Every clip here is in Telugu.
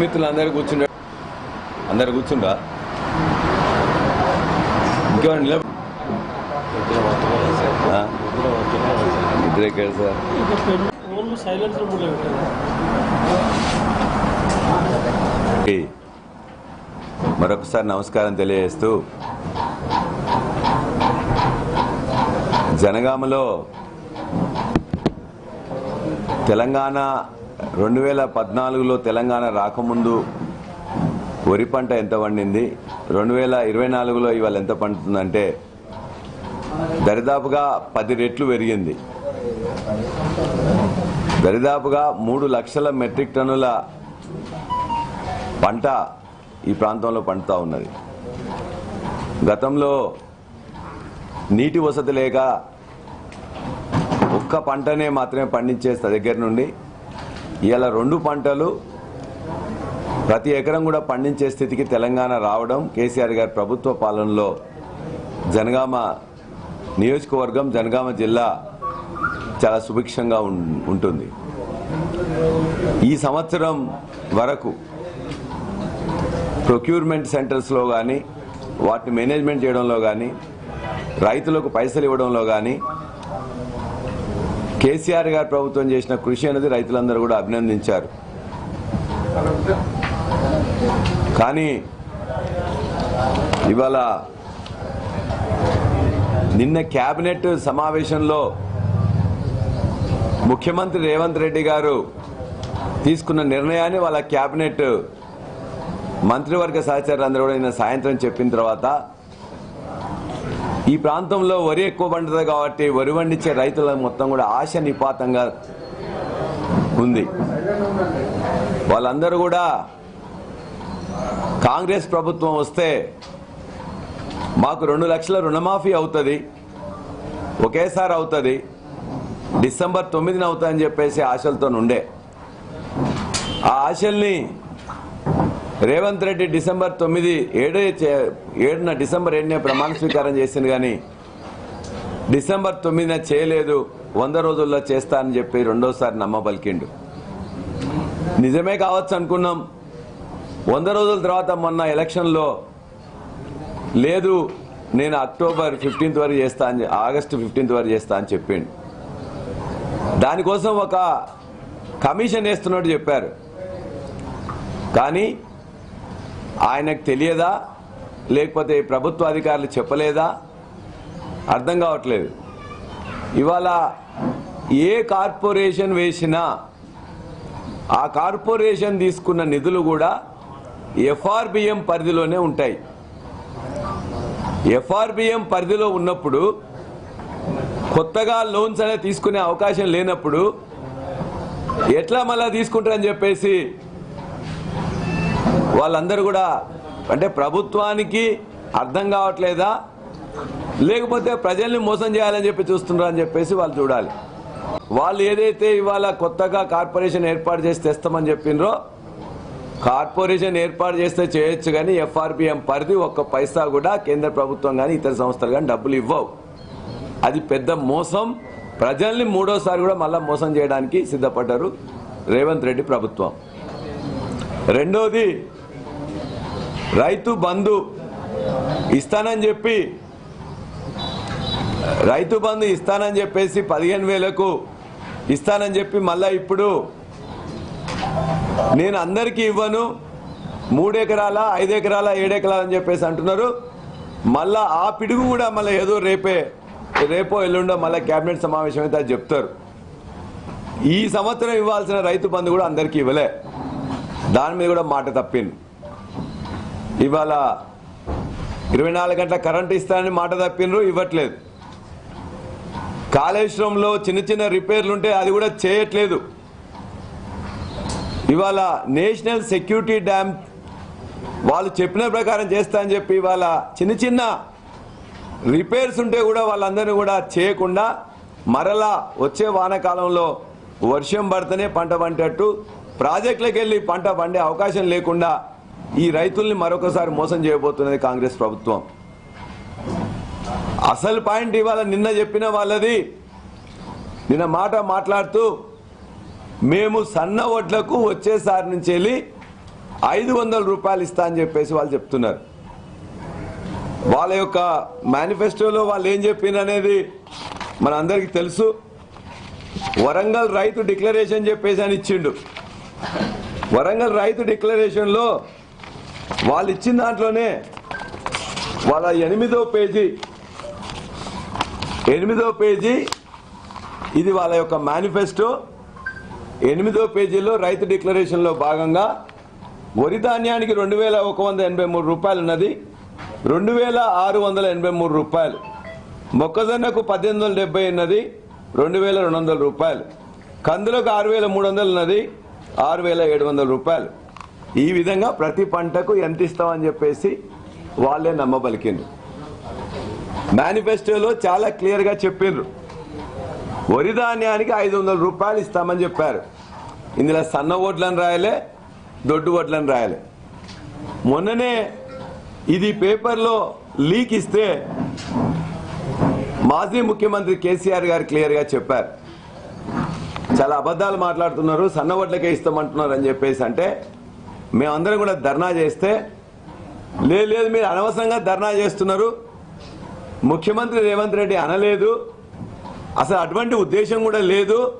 మిత్రులు అందరు కూర్చుండ అందరు కూర్చుండ్రా? ఇంకేమైనా నిలబ ఆ? నిద్ర ఎక్కడ సార్. మరొకసారి నమస్కారం తెలియజేస్తూ జనగామలో తెలంగాణ రెండు వేల పద్నాలుగులో తెలంగాణ రాకముందు వరి పంట ఎంత పండింది? రెండు వేల ఇరవై నాలుగులో ఇవాళ ఎంత పండుతుందంటే దరిదాపుగా పది రెట్లు పెరిగింది. దరిదాపుగా మూడు లక్షల మెట్రిక్ టన్నుల పంట ఈ ప్రాంతంలో పండుతూ ఉన్నది. గతంలో నీటి వసతి లేక ఒక్క పంటనే మాత్రమే పండించే దగ్గర నుండి. ఇలా రెండు పంటలు ప్రతి ఎకరం కూడా పండించే స్థితికి తెలంగాణ రావడం కేసీఆర్ గారి ప్రభుత్వ పాలనలో జనగామ నియోజకవర్గం జనగామ జిల్లా చాలా సుభిక్షంగా ఉం- ఉంటుంది. ఈ సంవత్సరం వరకు ప్రొక్యూర్మెంట్ సెంటర్స్లో కానీ వాటిని మేనేజ్మెంట్ చేయడంలో కానీ రైతులకు పైసలు ఇవ్వడంలో కానీ కేసీఆర్ గారు ప్రభుత్వం చేసిన కృషి అనేది రైతులందరూ కూడా అభినందించారు. కానీ ఇవాళ నిన్న కేబినెట్ సమావేశంలో ముఖ్యమంత్రి రేవంత్ రెడ్డి గారు తీసుకున్న నిర్ణయాన్ని వాళ్ళ కేబినెట్ మంత్రివర్గ సహచరులందరూ కూడా నిన్న సాయంత్రం చెప్పిన తర్వాత ఈ ప్రాంతంలో వరి ఎక్కువ పండుతుంది కాబట్టి వరి పండించే రైతుల మొత్తం కూడా ఆశ నిపాతంగా ఉంది. వాళ్ళందరూ కూడా కాంగ్రెస్ ప్రభుత్వం వస్తే మాకు రెండు లక్షల రుణమాఫీ అవుతుంది ఒకేసారి అవుతుంది డిసెంబర్ తొమ్మిదిన అవుతుందని చెప్పేసి ఆశలతో ఉండే ఆ ఆశల్ని రేవంత్ రెడ్డి డిసెంబర్ తొమ్మిది ఏడే చే- ఏడున డిసెంబర్ ఏడునే ప్రమాణ స్వీకారం చేసింది కానీ డిసెంబర్ తొమ్మిదిన చేయలేదు వంద రోజుల్లో చేస్తా అని చెప్పి రెండోసారి నమ్మబలికిండు. నిజమే కావచ్చు అనుకున్నాం. వంద రోజుల తర్వాత మొన్న ఎలక్షన్లో లేదు నేను అక్టోబర్ ఫిఫ్టీన్త్ వరకు చేస్తా అని ఆగస్టు ఫిఫ్టీన్త్ వరకు చేస్తా అని చెప్పిండు. దానికోసం ఒక కమిషన్ వేస్తున్నట్టు చెప్పారు. కానీ ఆయనకు తెలియదా? లేకపోతే ప్రభుత్వ అధికారులు చెప్పలేదా? అర్థం కావట్లేదు. ఇవాళ ఏ కార్పొరేషన్ వేసినా ఆ కార్పొరేషన్ తీసుకున్న నిధులు కూడా ఎఫ్ఆర్బిఎం పరిధిలోనే ఉంటాయి. ఎఫ్ఆర్బిఎం పరిధిలో ఉన్నప్పుడు కొత్తగా లోన్స్ అనేది తీసుకునే అవకాశం లేనప్పుడు ఎట్లా మళ్ళీ తీసుకుంటారని చెప్పేసి వాళ్ళందరూ కూడా అంటే ప్రభుత్వానికి అర్థం కావట్లేదా? లేకపోతే ప్రజల్ని మోసం చేయాలని చెప్పి చూస్తున్నారని అని చెప్పేసి వాళ్ళు చూడాలి. వాళ్ళు ఏదైతే ఇవాళ కొత్తగా కార్పొరేషన్ ఏర్పాటు చేసి తెస్తామని చెప్పినరో కార్పొరేషన్ ఏర్పాటు చేస్తే చేయొచ్చు కానీ ఎఫ్ఆర్బిఎం పరిధి ఒక్క పైసా కూడా కేంద్ర ప్రభుత్వం కానీ ఇతర సంస్థలు కానీ డబ్బులు ఇవ్వవు. అది పెద్ద మోసం. ప్రజల్ని మూడోసారి కూడా మళ్ళీ మోసం చేయడానికి సిద్ధపడ్డారు రేవంత్ రెడ్డి ప్రభుత్వం. రెండోది రైతు బంధు ఇస్తానని చెప్పి రైతు బంధు ఇస్తానని చెప్పేసి పదిహేను వేలకు ఇస్తానని చెప్పి మళ్ళా ఇప్పుడు నేను అందరికీ ఇవ్వను మూడు ఐదెకరాల ఐదు అని చెప్పేసి అంటున్నారు. మళ్ళా ఆ పిడుగు కూడా మళ్ళీ ఏదో రేపే రేపో ఎల్లుండో మళ్ళీ కేబినెట్ సమావేశం అయితే అది చెప్తారు. ఈ సంవత్సరం ఇవ్వాల్సిన రైతు బంధు కూడా అందరికీ ఇవ్వలే. దాని మీద కూడా మాట తప్పింది. ఇవాళ ఇరవై నాలుగు గంటల కరెంట్ ఇస్తానని మాట తప్పినరు ఇవ్వట్లేదు. కాళేశ్వరంలో చిన్న చిన్న రిపేర్లు ఉంటే అది కూడా చేయట్లేదు. ఇవాళ నేషనల్ సెక్యూరిటీ డ్యామ్ వాళ్ళు చెప్పిన ప్రకారం చేస్తా అని చెప్పి ఇవాళ చిన్న చిన్న రిపేర్స్ ఉంటే కూడా వాళ్ళందరినీ కూడా చేయకుండా మరలా వచ్చే వానకాలంలో వర్షం పడితేనే పంట పండేట్టు ప్రాజెక్టులకు వెళ్ళి పంట పండే అవకాశం లేకుండా ఈ రైతుల్ని మరొకసారి మోసం చేయబోతున్నది కాంగ్రెస్ ప్రభుత్వం. అసలు పాయింట్ ఇవాళ నిన్న చెప్పిన వాళ్ళది. నిన్న మాట మాట్లాడుతూ మేము సన్న ఓట్లకు వచ్చేసారి నుంచి వెళ్ళి ఐదు వందల రూపాయలు ఇస్తా అని చెప్పేసి వాళ్ళు చెప్తున్నారు. వాళ్ళ యొక్క మేనిఫెస్టోలో వాళ్ళు ఏం చెప్పింది అనేది మన అందరికీ తెలుసు. వరంగల్ రైతు డిక్లరేషన్ చెప్పేసి అని ఇచ్చిండు. వరంగల్ రైతు డిక్లరేషన్లో వాళ్ళు ఇచ్చిన దాంట్లోనే వాళ్ళ ఎనిమిదో పేజీ ఎనిమిదో పేజీ ఇది వాళ్ళ యొక్క మేనిఫెస్టో. ఎనిమిదో పేజీలో రైతు డిక్లరేషన్లో భాగంగా వరి ధాన్యానికి రెండు వేల ఒక వంద ఎనభై మూడు రూపాయలు ఉన్నది. రెండు వేల ఆరు వందల ఎనభై మూడు రూపాయలు. మొక్కజొన్నకు పద్దెనిమిది వందల డెబ్బై ఉన్నది రెండు వేల రెండు వందల రూపాయలు. కందులకు ఆరు వేల మూడు వందలు ఉన్నది ఆరు వేల ఏడు వందల రూపాయలు. ఈ విధంగా ప్రతి పంటకు ఎంత ఇస్తామని చెప్పేసి వాళ్ళే నమ్మబలికిండ్రు. మేనిఫెస్టోలో చాలా క్లియర్గా చెప్పిండ్రు వరి ధాన్యానికి ఐదు వందల రూపాయలు ఇస్తామని చెప్పారు. ఇందులో సన్న ఓట్లను రాయలే దొడ్డు ఓట్లను రాయలే. మొన్ననే ఇది పేపర్లో లీక్ ఇస్తే మాజీ ముఖ్యమంత్రి కేసీఆర్ గారు క్లియర్గా చెప్పారు. చాలా అబద్ధాలు మాట్లాడుతున్నారు సన్న ఓట్లకే ఇస్తామంటున్నారు అని చెప్పేసి అంటే మేమందరం కూడా ధర్నా చేస్తే లేదు లేదు మీరు అనవసరంగా ధర్నా చేస్తున్నారు. ముఖ్యమంత్రి రేవంత్ రెడ్డి అనలేదు. అసలు అటువంటి ఉద్దేశం కూడా లేదు.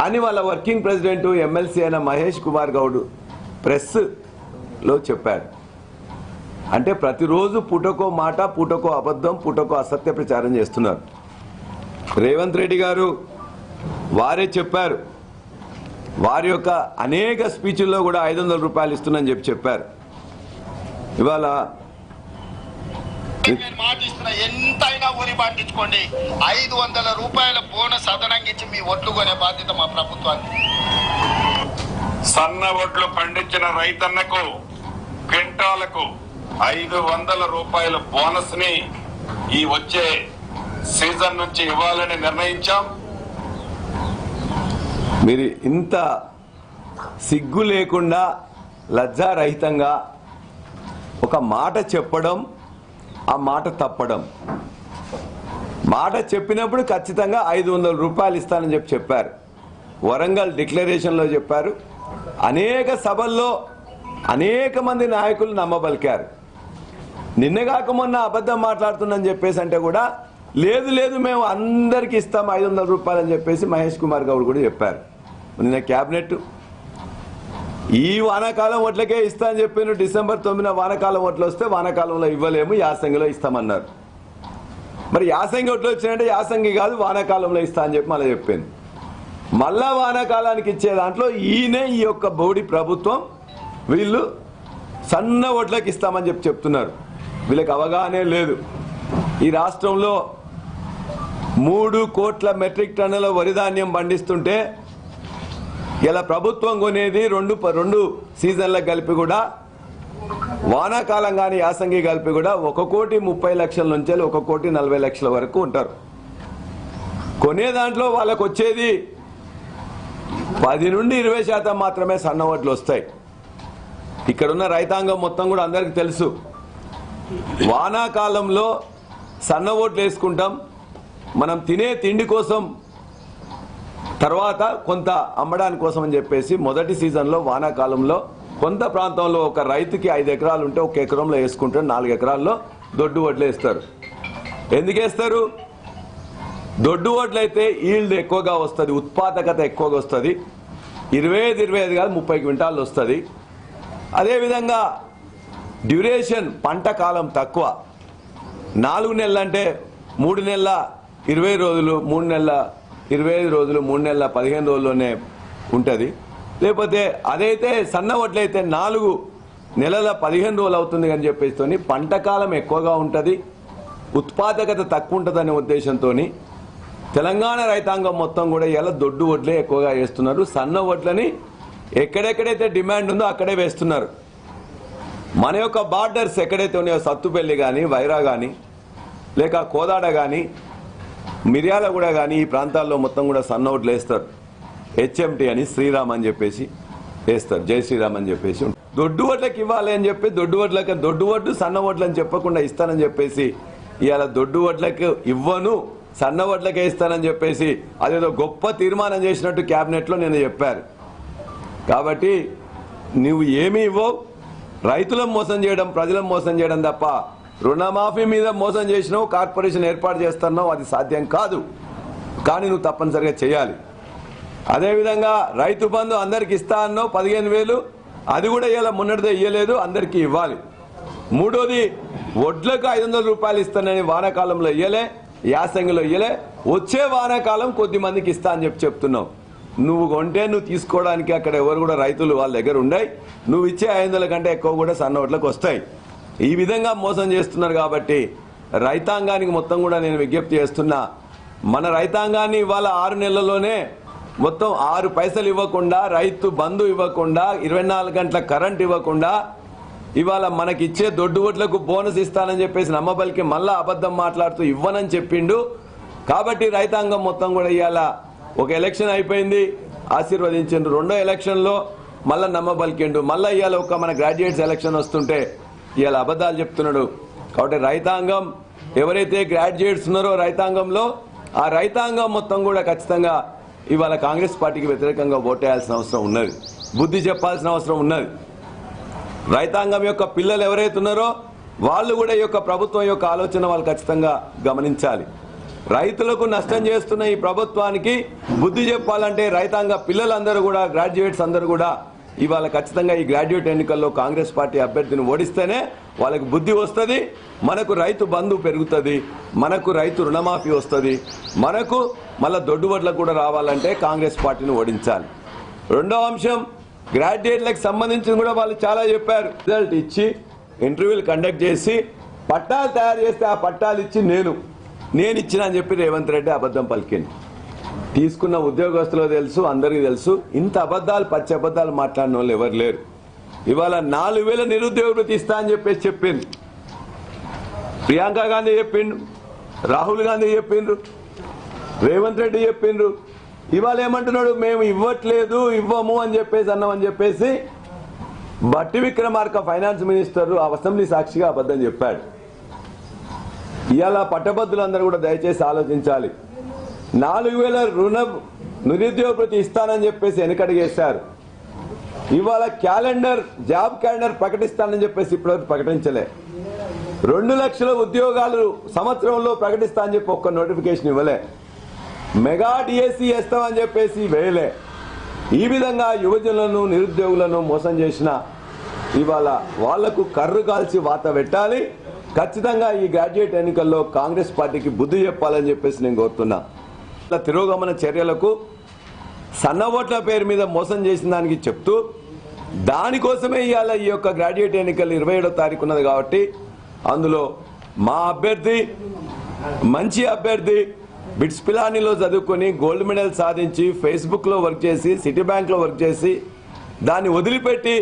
అని వాళ్ళ వర్కింగ్ ప్రెసిడెంట్ ఎమ్మెల్సీ అయిన మహేష్ కుమార్ గౌడ్ ప్రెస్లో చెప్పాడు. అంటే ప్రతిరోజు పూటకో మాట పూటకో అబద్ధం పూటకో అసత్య ప్రచారం చేస్తున్నారు. రేవంత్ రెడ్డి గారు వారే చెప్పారు. వారి యొక్క అనేక స్పీచ్ల్లో కూడా ఐదు వందల రూపాయలు ఇస్తున్నానని చెప్పి చెప్పారు. ఇవాళ ఎంతైనా ఊరి పాటించుకోండి ఐదు వందల రూపాయల బోనస్ అదనంగా ఇచ్చి మీ కొనే బాధ్యత మా ప్రభుత్వానికి. సన్న వడ్లు పండించిన రైతన్నకు క్వింటాలకు ఐదు వందల రూపాయల బోనస్ని ఈ వచ్చే సీజన్ నుంచి ఇవ్వాలని నిర్ణయించాం. మీరు ఇంత సిగ్గు లేకుండా లజ్జారహితంగా ఒక మాట చెప్పడం ఆ మాట తప్పడం. మాట చెప్పినప్పుడు ఖచ్చితంగా ఐదు వందల రూపాయలు ఇస్తానని చెప్పి చెప్పారు. వరంగల్ డిక్లరేషన్లో చెప్పారు. అనేక సభల్లో అనేక మంది నాయకులు నమ్మబలికారు. నిన్నగాక మొన్న అబద్ధం మాట్లాడుతుందని చెప్పేసి అంటే కూడా లేదు లేదు మేము అందరికి ఇస్తాం ఐదు వందల రూపాయలు అని చెప్పేసి మహేష్ కుమార్ గౌడ్ కూడా చెప్పారు. నిన్న క్యాబినెట్. ఈ వానాకాలం ఓట్లకే ఇస్తా అని చెప్పాను డిసెంబర్ తొమ్మిదిన వానాకాలం ఓట్లు వస్తే వానాకాలంలో ఇవ్వలేము యాసంగిలో ఇస్తామన్నారు. మరి యాసంగి ఓట్లు వచ్చినాయంటే యాసంగి కాదు వానాకాలంలో ఇస్తా అని చెప్పి మళ్ళీ చెప్పాను మళ్ళా వానాకాలానికి ఇచ్చే దాంట్లో ఈయనే ఈ యొక్క బోడి ప్రభుత్వం వీళ్ళు సన్న ఓట్లకి ఇస్తామని చెప్పి చెప్తున్నారు. వీళ్ళకి అవగాహనే లేదు. ఈ రాష్ట్రంలో మూడు కోట్ల మెట్రిక్ టన్నుల వరిధాన్యం పండిస్తుంటే ఇలా ప్రభుత్వం కొనేది రెండు ప- రెండు సీజన్లకు కలిపి కూడా వానాకాలం కానీ యాసంగి కలిపి కూడా ఒక కోటి ముప్పై లక్షల నుంచి ఒక కోటి నలభై లక్షల వరకు ఉంటారు. కొనే దాంట్లో వాళ్ళకు వచ్చేది పది నుండి ఇరవై శాతం మాత్రమే సన్న ఓట్లు వస్తాయి. ఇక్కడున్న రైతాంగం మొత్తం కూడా అందరికీ తెలుసు. వానాకాలంలో సన్న ఓట్లు వేసుకుంటాం. మనం తినే తిండి కోసం తర్వాత కొంత అమ్మడానికి కోసం అని చెప్పేసి మొదటి సీజన్లో వానాకాలంలో కొంత ప్రాంతంలో ఒక రైతుకి ఐదు ఎకరాలు ఉంటే ఒక ఎకరంలో వేసుకుంటారు నాలుగు ఎకరాల్లో దొడ్డు వడ్లు వేస్తారు. ఎందుకు వేస్తారు? దొడ్డు వడ్లు అయితే ఈల్డ్ ఎక్కువగా వస్తుంది ఉత్పాదకత ఎక్కువగా వస్తుంది. ఇరవై ఐదు ఇరవై ఐదు కాదు ముప్పై క్వింటాలు వస్తుంది. అదేవిధంగా డ్యూరేషన్ పంట కాలం తక్కువ. నాలుగు నెలలు అంటే మూడు నెలల ఇరవై రోజులు మూడు నెలల ఇరవై ఐదు రోజులు మూడు నెలల పదిహేను రోజుల్లోనే ఉంటుంది. లేకపోతే అదైతే సన్న వడ్లయితే నాలుగు నెలల పదిహేను రోజులు అవుతుంది అని చెప్పేసి పంట కాలం ఎక్కువగా ఉంటుంది ఉత్పాదకత తక్కువ ఉంటుందనే ఉద్దేశంతో తెలంగాణ రైతాంగం మొత్తం కూడా ఇలా దొడ్డు వడ్లే ఎక్కువగా వేస్తున్నారు. సన్న వడ్లని ఎక్కడెక్కడైతే డిమాండ్ ఉందో అక్కడే వేస్తున్నారు. మన యొక్క బార్డర్స్ ఎక్కడైతే ఉన్నాయో సత్తుపల్లి కానీ వైరా కానీ లేక కోదాడ కానీ మిర్యాల కూడా కానీ ఈ ప్రాంతాల్లో మొత్తం కూడా సన్న ఓట్లు వేస్తారు హెచ్ఎంటి అని శ్రీరామ్ అని చెప్పేసి వేస్తారు. జై శ్రీరామ్ అని చెప్పేసి. దొడ్డు ఓట్లకి ఇవ్వాలి అని చెప్పి దొడ్డు ఓట్లకి దొడ్డు ఓట్లు సన్న ఓట్లు అని చెప్పకుండా ఇస్తానని చెప్పేసి ఇవాళ దొడ్డు ఓట్లకు ఇవ్వను సన్న ఓట్లకే ఇస్తానని చెప్పేసి అదేదో గొప్ప తీర్మానం చేసినట్టు క్యాబినెట్లో నేను చెప్పారు. కాబట్టి నువ్వు ఏమీ ఇవ్వవు. రైతులను మోసం చేయడం ప్రజలను మోసం చేయడం తప్ప రుణమాఫీ మీద మోసం చేసినావు కార్పొరేషన్ ఏర్పాటు చేస్తున్నావు అది సాధ్యం కాదు. కానీ నువ్వు తప్పనిసరిగా చేయాలి. అదేవిధంగా రైతు బంధు అందరికి ఇస్తా అన్నావు పదిహేను వేలు. అది కూడా ఇలా మొన్నటిదే ఇయ్యలేదు అందరికీ ఇవ్వాలి. మూడోది వడ్లకు ఐదు వందల రూపాయలు ఇస్తానని వానాకాలంలో ఇయ్యలే యాసంగిలో ఇయ్యలే. వచ్చే వానాకాలం కొద్ది మందికి ఇస్తా అని చెప్పి చెప్తున్నావు. నువ్వు కొంటే నువ్వు తీసుకోవడానికి అక్కడ ఎవరు కూడా రైతులు వాళ్ళ దగ్గర ఉండయి. నువ్వు ఇచ్చే ఐదు కంటే ఎక్కువ కూడా సన్న వడ్లకు వస్తాయి. ఈ విధంగా మోసం చేస్తున్నారు కాబట్టి రైతాంగానికి మొత్తం కూడా నేను విజ్ఞప్తి చేస్తున్నా మన రైతాంగాన్ని ఇవాళ ఆరు నెలల్లోనే మొత్తం ఆరు పైసలు ఇవ్వకుండా రైతు బంధు ఇవ్వకుండా ఇరవై నాలుగు గంటల కరెంట్ ఇవ్వకుండా ఇవాళ మనకి ఇచ్చే దొడ్డు ఓట్లకు బోనస్ ఇస్తానని చెప్పేసి నమ్మబలికి మళ్ళా అబద్ధం మాట్లాడుతూ ఇవ్వనని చెప్పిండు. కాబట్టి రైతాంగం మొత్తం కూడా ఇవాళ ఒక ఎలక్షన్ అయిపోయింది ఆశీర్వదించిండు. రెండో ఎలక్షన్లో మళ్ళీ నమ్మబలికిండు. మళ్ళీ ఇవాళ ఒక మన గ్రాడ్యుయేట్స్ ఎలక్షన్ వస్తుంటే ఇవాళ అబద్ధాలు చెప్తున్నాడు. కాబట్టి రైతాంగం ఎవరైతే గ్రాడ్యుయేట్స్ ఉన్నారో రైతాంగంలో ఆ రైతాంగం మొత్తం కూడా ఖచ్చితంగా ఇవాళ కాంగ్రెస్ పార్టీకి వ్యతిరేకంగా ఓటేయాల్సిన అవసరం ఉన్నది. బుద్ధి చెప్పాల్సిన అవసరం ఉన్నది. రైతాంగం యొక్క పిల్లలు ఎవరైతే ఉన్నారో వాళ్ళు కూడా ఈ యొక్క ప్రభుత్వం యొక్క ఆలోచన వాళ్ళు ఖచ్చితంగా గమనించాలి. రైతులకు నష్టం చేస్తున్న ఈ ప్రభుత్వానికి బుద్ధి చెప్పాలంటే రైతాంగ పిల్లలందరూ కూడా గ్రాడ్యుయేట్స్ అందరూ కూడా ఇవాళ ఖచ్చితంగా ఈ గ్రాడ్యుయేట్ ఎన్నికల్లో కాంగ్రెస్ పార్టీ అభ్యర్థిని ఓడిస్తేనే వాళ్ళకి బుద్ధి వస్తుంది మనకు రైతు బంధు పెరుగుతుంది మనకు రైతు రుణమాఫీ వస్తుంది మనకు మళ్ళా దొడ్డుబట్లకు కూడా రావాలంటే కాంగ్రెస్ పార్టీని ఓడించాలి. రెండవ అంశం గ్రాడ్యుయేట్లకు సంబంధించి కూడా వాళ్ళు చాలా చెప్పారు. రిజల్ట్ ఇచ్చి ఇంటర్వ్యూలు కండక్ట్ చేసి పట్టాలు తయారు చేస్తే ఆ పట్టాలు ఇచ్చి నేను నేను ఇచ్చిన అని చెప్పి రేవంత్ రెడ్డి అబద్ధం పలికింది తీసుకున్న ఉద్యోగస్తులు తెలుసు అందరికీ తెలుసు. ఇంత అబద్ధాలు పచ్చి అబద్ధాలు మాట్లాడిన వాళ్ళు ఎవరు లేరు. ఇవాళ నాలుగు వేల నిరుద్యోగులు తీస్తా అని చెప్పేసి చెప్పింది ప్రియాంక గాంధీ చెప్పిండు రాహుల్ గాంధీ చెప్పిండ్రు. రేవంత్ రెడ్డి చెప్పిండ్రు. ఇవాళ ఏమంటున్నాడు? మేము ఇవ్వట్లేదు ఇవ్వము అని చెప్పేసి అన్నామని చెప్పేసి బట్టి విక్రమార్క ఫైనాన్స్ మినిస్టర్ ఆ అసెంబ్లీ సాక్షిగా అబద్ధం చెప్పాడు. ఇవాళ పట్టభద్రులందరూ కూడా దయచేసి ఆలోచించాలి. నాలుగు వేల రుణ నిరుద్యోగ ప్రతి ఇస్తానని చెప్పేసి వెనకడిగేశారు ఇవాళ క్యాలెండర్ జాబ్ క్యాలెండర్ ప్రకటిస్తానని చెప్పేసి ఇప్పటివరకు ప్రకటించలే. రెండు లక్షల ఉద్యోగాలు సంవత్సరంలో ప్రకటిస్తా అని చెప్పి ఒక్క నోటిఫికేషన్ ఇవ్వలే. మెగా డిఎస్సి వేస్తామని చెప్పేసి వేయలే. ఈ విధంగా యువజనులను నిరుద్యోగులను మోసం చేసిన ఇవాళ వాళ్ళకు కర్రు కాల్చి వాత పెట్టాలి. ఖచ్చితంగా ఈ గ్రాడ్యుయేట్ ఎన్నికల్లో కాంగ్రెస్ పార్టీకి బుద్ధి చెప్పాలని చెప్పేసి నేను కోరుతున్నా. తిరోగమన చర్యలకు సన్న ఓట్ల పేరు మీద మోసం చేసిన దానికి చెప్తూ దానికోసమే ఇవాళ ఈ యొక్క గ్రాడ్యుయేట్ ఎన్నికలు ఇరవై ఏడో తారీఖు ఉన్నది కాబట్టి అందులో మా అభ్యర్థి మంచి అభ్యర్థి బిట్స్ పిలానీలో చదువుకొని గోల్డ్ మెడల్ సాధించి ఫేస్బుక్లో వర్క్ చేసి సిటీ బ్యాంక్లో వర్క్ చేసి దాన్ని వదిలిపెట్టి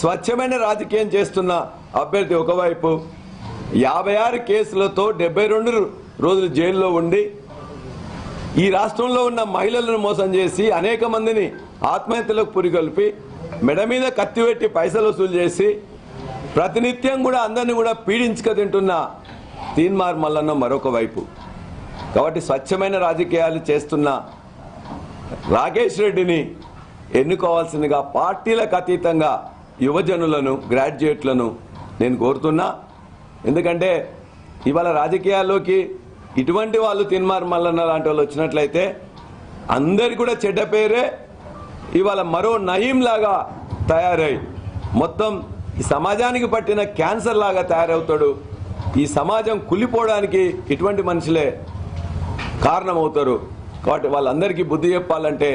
స్వచ్ఛమైన రాజకీయం చేస్తున్న అభ్యర్థి ఒకవైపు యాభై ఆరు కేసులతో డెబ్బై రెండు రోజులు జైల్లో ఉండి ఈ రాష్ట్రంలో ఉన్న మహిళలను మోసం చేసి అనేక మందిని ఆత్మహత్యలకు పురికొల్పి మెడ మీద కత్తిపెట్టి పైసలు వసూలు చేసి ప్రతినిత్యం కూడా అందరిని కూడా పీడించక తింటున్న తీన్మార్ మల్లన్న మరొక వైపు. కాబట్టి స్వచ్ఛమైన రాజకీయాలు చేస్తున్న రాకేష్ రెడ్డిని ఎన్నుకోవాల్సిందిగా పార్టీలకు అతీతంగా యువజనులను గ్రాడ్యుయేట్లను నేను కోరుతున్నా. ఎందుకంటే ఇవాళ రాజకీయాల్లోకి ఇటువంటి వాళ్ళు తిన్మార్ మల్లన్న లాంటి వాళ్ళు వచ్చినట్లయితే అందరి కూడా చెడ్డ పేరే ఇవాళ మరో నయీం లాగా తయారై మొత్తం ఈ సమాజానికి పట్టిన క్యాన్సర్ లాగా తయారవుతాడు. ఈ సమాజం కులిపోవడానికి ఇటువంటి మనుషులే కారణమవుతారు. కాబట్టి వాళ్ళందరికీ బుద్ధి చెప్పాలంటే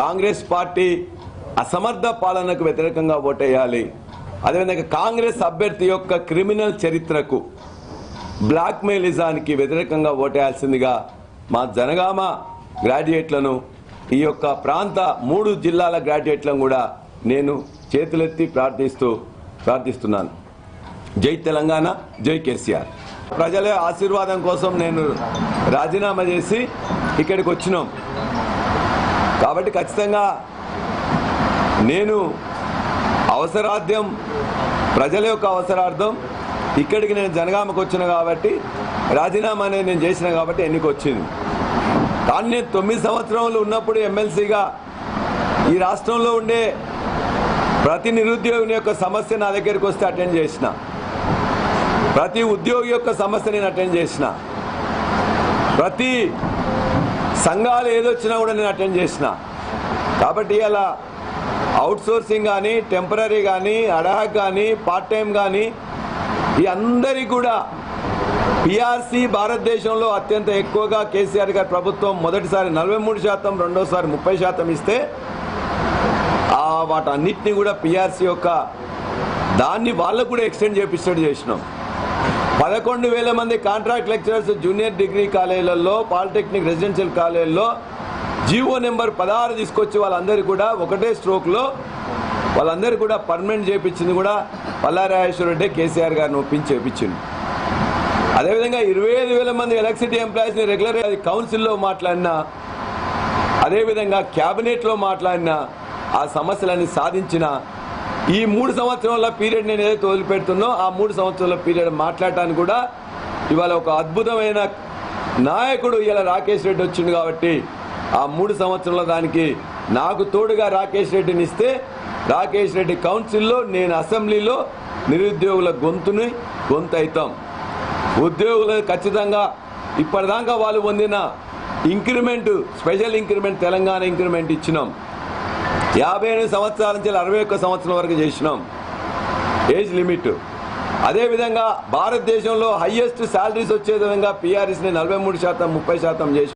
కాంగ్రెస్ పార్టీ అసమర్థ పాలనకు వ్యతిరేకంగా ఓటేయాలి. అదేవిధంగా కాంగ్రెస్ అభ్యర్థి యొక్క క్రిమినల్ చరిత్రకు బ్లాక్మెయిలిజానికి వ్యతిరేకంగా ఓటేయాల్సిందిగా మా జనగామ గ్రాడ్యుయేట్లను ఈ యొక్క ప్రాంత మూడు జిల్లాల గ్రాడ్యుయేట్లను కూడా నేను చేతులెత్తి ప్రార్థిస్తూ ప్రార్థిస్తున్నాను. జై తెలంగాణ జై కేసీఆర్. ప్రజల ఆశీర్వాదం కోసం నేను రాజీనామా చేసి ఇక్కడికి వచ్చినాం. కాబట్టి ఖచ్చితంగా నేను అవసరార్థం ప్రజల యొక్క అవసరార్థం ఇక్కడికి నేను జనగామకు వచ్చిన కాబట్టి రాజీనామా అనేది నేను చేసిన కాబట్టి ఎన్నిక వచ్చింది కానీ నేను తొమ్మిది సంవత్సరంలో ఉన్నప్పుడు ఎమ్మెల్సీగా ఈ రాష్ట్రంలో ఉండే ప్రతి నిరుద్యోగిని యొక్క సమస్య నా దగ్గరికి వస్తే అటెండ్ చేసిన. ప్రతి ఉద్యోగి యొక్క సమస్య నేను అటెండ్ చేసిన. ప్రతి సంఘాలు ఏదొచ్చినా కూడా నేను అటెండ్ చేసిన. కాబట్టి అలా అవుట్సోర్సింగ్ కానీ టెంపరీ కానీ అడాక్ కానీ పార్ట్ టైం కానీ ఈ అందరి కూడా పిఆర్సీ భారతదేశంలో అత్యంత ఎక్కువగా కేసీఆర్ గారి ప్రభుత్వం మొదటిసారి నలభై మూడు శాతం రెండోసారి ముప్పై శాతం ఇస్తే ఆ వాటన్నిటిని కూడా పిఆర్సీ యొక్క దాన్ని వాళ్ళకు కూడా ఎక్స్టెండ్ చేపిస్తాడు చేసినాం. పదకొండు వేల మంది కాంట్రాక్ట్ లెక్చరర్స్ జూనియర్ డిగ్రీ కాలేజీలలో పాలిటెక్నిక్ రెసిడెన్షియల్ కాలేజీల్లో జీవో నెంబర్ పదహారు తీసుకొచ్చి వాళ్ళందరూ కూడా ఒకటే స్ట్రోక్లో వాళ్ళందరూ కూడా పర్మనెంట్ చేపించింది కూడా పల్లారాజేశ్వర రెడ్డి కేసీఆర్ గారిని ఒప్పించి చేపించింది అదేవిధంగా ఇరవై ఐదు వేల మంది ఎలక్ట్రిసిటీ ఎంప్లాయీస్ని రెగ్యులర్ అది కౌన్సిల్లో మాట్లాడినా అదేవిధంగా క్యాబినెట్లో మాట్లాడిన ఆ సమస్యలన్నీ సాధించిన ఈ మూడు సంవత్సరాల పీరియడ్ నేను ఏదైతే వదిలిపెడుతున్నో ఆ మూడు సంవత్సరాల పీరియడ్ మాట్లాడటానికి కూడా ఇవాళ ఒక అద్భుతమైన నాయకుడు ఇలా రాకేష్ రెడ్డి వచ్చింది కాబట్టి ఆ మూడు సంవత్సరాల దానికి నాకు తోడుగా రాకేష్ రెడ్డిని ఇస్తే రాకేష్ రెడ్డి కౌన్సిల్లో నేను అసెంబ్లీలో నిరుద్యోగుల గొంతుని గొంతు అవుతాం ఉద్యోగులు ఖచ్చితంగా ఇప్పటిదాకా వాళ్ళు పొందిన increment special increment Telangana increment ఇచ్చినాం. యాభై ఎనిమిది సంవత్సరాల నుంచి అరవై ఒక్క సంవత్సరం వరకు చేసినాం. Age limit. అదేవిధంగా భారతదేశంలో హయ్యెస్ట్ శాలరీస్ వచ్చే విధంగా పీఆర్ఎస్ని నలభై మూడు శాతం ముప్పై శాతం చేసి